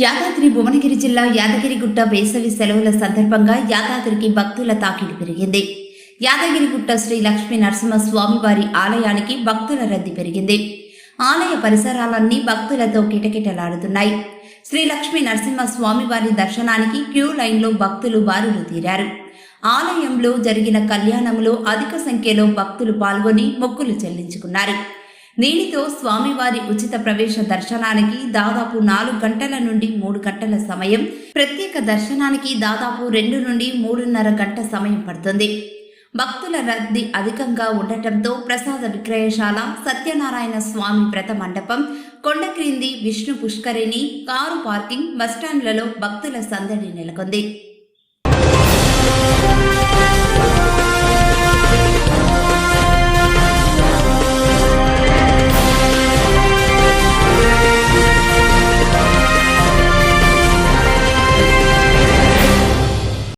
యాదాద్రి భువనగిరి జిల్లా యాదగిరిగుట్ట వేసవి సెలవుల సందర్భంగా యాదాద్రికి భక్తుల తాకిడి పెరిగింది. యాదగిరిగుట్ట శ్రీ లక్ష్మీ నరసింహస్వామి వారి ఆలయానికి భక్తుల రద్దీ పెరిగింది. ఆలయ పరిసరాలన్నీ భక్తులతో కిటకిటలాడుతున్నాయి. శ్రీ లక్ష్మీ నరసింహస్వామి వారి దర్శనానికి క్యూ లైన్లో భక్తులు బారులు తీరారు. ఆలయంలో జరిగిన కళ్యాణంలో అధిక సంఖ్యలో భక్తులు పాల్గొని మొక్కులు చెల్లించుకున్నారు. దీనితో స్వామివారి ఉచిత ప్రవేశ దర్శనానికి దాదాపు నాలుగు గంటల నుండి మూడు గంటల సమయం ప్రత్యేక దర్శనానికి దాదాపు రెండు నుండి మూడున్నర గంట సమయం పడుతుంది. భక్తుల రద్దీ అధికంగా ఉండటంతో ప్రసాద విక్రయశాల సత్యనారాయణ స్వామి వ్రత మండపం కొండ క్రింది విష్ణు పుష్కరిణి కారు పార్కింగ్ బస్టాండ్లలో భక్తుల సందడి నెలకొంది.